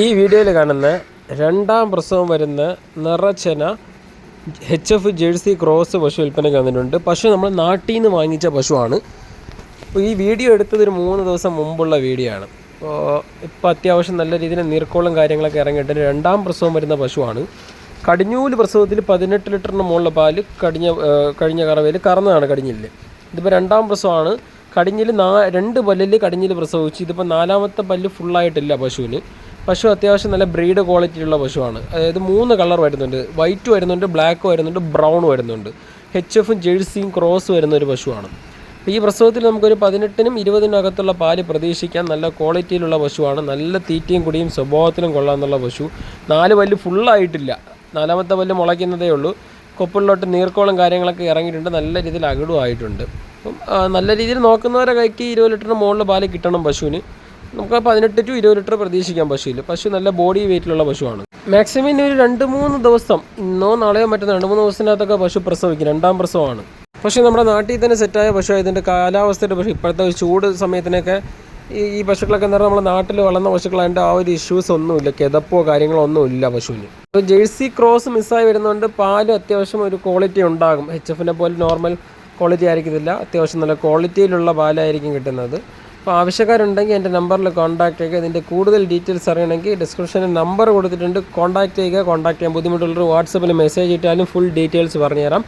ഈ വീഡിയോയിൽ കാണുന്ന രണ്ടാം പ്രസവം വരുന്ന നിറച്ചന എച്ച് എഫ് ജേഴ്സി ക്രോസ് പശു വിൽപ്പനയ്ക്ക് വന്നിട്ടുണ്ട്. പശു നമ്മൾ നാട്ടിൽ നിന്ന് വാങ്ങിച്ച പശുവാണ്. അപ്പോൾ ഈ വീഡിയോ എടുത്തത് ഒരു മൂന്ന് ദിവസം മുമ്പുള്ള വീഡിയോ ആണ്. അപ്പോൾ ഇപ്പോൾ അത്യാവശ്യം നല്ല രീതിയിൽ നീർക്കോളും കാര്യങ്ങളൊക്കെ ഇറങ്ങിയിട്ട് രണ്ടാം പ്രസവം വരുന്ന പശുവാണ്. കടിഞ്ഞൂൽ പ്രസവത്തിൽ പതിനെട്ട് ലിറ്ററിന് മുകളിലെ പാൽ കടിഞ്ഞ കഴിഞ്ഞ കറവയിൽ കറന്നതാണ് കടിഞ്ഞിൽ ഇതിപ്പോൾ രണ്ടാം പ്രസവമാണ്. കടിഞ്ഞിൽ നാ രണ്ട് പല്ലിൽ കടിഞ്ഞിൽ പ്രസവിച്ചു. ഇതിപ്പോൾ നാലാമത്തെ പല്ല് ഫുള്ളായിട്ടില്ല പശുവിന്. പശു അത്യാവശ്യം നല്ല ബ്രീഡ് ക്വാളിറ്റിയുള്ള പശുവാണ്. അതായത് മൂന്ന് കളർ വരുന്നുണ്ട്. വൈറ്റ് വരുന്നുണ്ട് ബ്ലാക്ക് വരുന്നുണ്ട് ബ്രൗൺ വരുന്നുണ്ട്. എച്ച് എഫും ജേഴ്സിയും ക്രോസ് വരുന്ന ഒരു പശുവാണ്. ഈ പ്രസവത്തിൽ നമുക്കൊരു പതിനെട്ടിനും ഇരുപതിനും അകത്തുള്ള പാൽ പ്രതീക്ഷിക്കാൻ നല്ല ക്വാളിറ്റിയിലുള്ള പശുവാണ്. നല്ല തീറ്റയും കുടിയും സ്വഭാവത്തിലും കൊള്ളാമെന്നുള്ള പശു. നാല് പല്ല് ഫുള്ളായിട്ടില്ല. നാലാമത്തെ പല്ല് മുളയ്ക്കുന്നതേ ഉള്ളൂ. കൊപ്പിളിലോട്ട് നീർക്കോളം കാര്യങ്ങളൊക്കെ ഇറങ്ങിയിട്ടുണ്ട്. നല്ല രീതിയിൽ അകിടും ആയിട്ടുണ്ട്. അപ്പം നല്ല രീതിയിൽ നോക്കുന്നവരെ കൈക്ക് ഇരുപത് ലിറ്ററിന് മുകളിൽ പാൽ കിട്ടണം പശുവിന്. നമുക്ക് പതിനെട്ട് ടു ഇരുപത് ലിറ്റർ പ്രതീക്ഷിക്കാം പശുവിൽ പശു നല്ല ബോഡി വെയിറ്റിലുള്ള പശുവാണ്. മാക്സിമം ഇനി ഒരു രണ്ട് മൂന്ന് ദിവസം ഇന്നോ നാളെയോ മറ്റോ രണ്ട് മൂന്ന് ദിവസത്തിനകത്തൊക്കെ പശു പ്രസവിക്കും. രണ്ടാം പ്രസവമാണ്. പക്ഷേ നമ്മുടെ നാട്ടിൽ തന്നെ സെറ്റായ പശു ഇതിന്റെ കാലാവസ്ഥയുടെ പശു. ഇപ്പോഴത്തെ ചൂട് സമയത്തിനൊക്കെ ഈ ഈ പശുക്കളൊക്കെ എന്ന് പറഞ്ഞാൽ നമ്മുടെ നാട്ടിൽ വളർന്ന പശുക്കളായതുകൊണ്ട് ആ ഒരു ഇഷ്യൂസ് ഒന്നുമില്ല. കിതപ്പോ കാര്യങ്ങളോ ഒന്നും ഇല്ല പശുവിന്. അപ്പോൾ ജേഴ്സി ക്രോസ് മിസ്സായി വരുന്നതുകൊണ്ട് പാൽ അത്യാവശ്യം ഒരു ക്വാളിറ്റി ഉണ്ടാകും. എച്ച് എഫിനെ പോലെ നോർമൽ ക്വാളിറ്റി ആയിരിക്കത്തില്ല. അത്യാവശ്യം നല്ല ക്വാളിറ്റിയിലുള്ള പാലായിരിക്കും കിട്ടുന്നത്. അപ്പോൾ ആവശ്യക്കാരുണ്ടെങ്കിൽ എന്റെ നമ്പറിൽ കോൺടാക്ട് ചെയ്യുക. ഇതിന്റെ കൂടുതൽ ഡീറ്റെയിൽസ് അറിയണമെങ്കിൽ ഡിസ്ക്രിപ്ഷനിൽ നമ്പർ കൊടുത്തിട്ടുണ്ട്. കോൺടാക്ട് ചെയ്യുക. കോൺടാക്ട് ചെയ്യാൻ ബുദ്ധിമുട്ടുള്ളവർ വാട്സപ്പിൽ മെസ്സേജ് ഇട്ടാലും ഫുൾ ഡീറ്റെയിൽസ് പറഞ്ഞു തരാം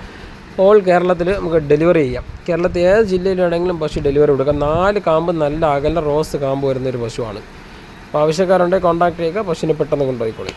ഓൾ കേരളത്തിൽ നമുക്ക് ഡെലിവറി ചെയ്യാം. കേരളത്തിൽ ഏത് ജില്ലയിലാണെങ്കിലും പശു ഡെലിവറി കൊടുക്കാം. നാല് കാമ്പ് നല്ല അകല റോസ് കാമ്പ് വരുന്നൊരു പശുവാണ്. അപ്പോൾ ആവശ്യക്കാരുണ്ടെങ്കിൽ കോൺടാക്ട് ചെയ്യുക. പശുവിനെ പെട്ടെന്ന് കൊണ്ടുപോയിക്കോളി.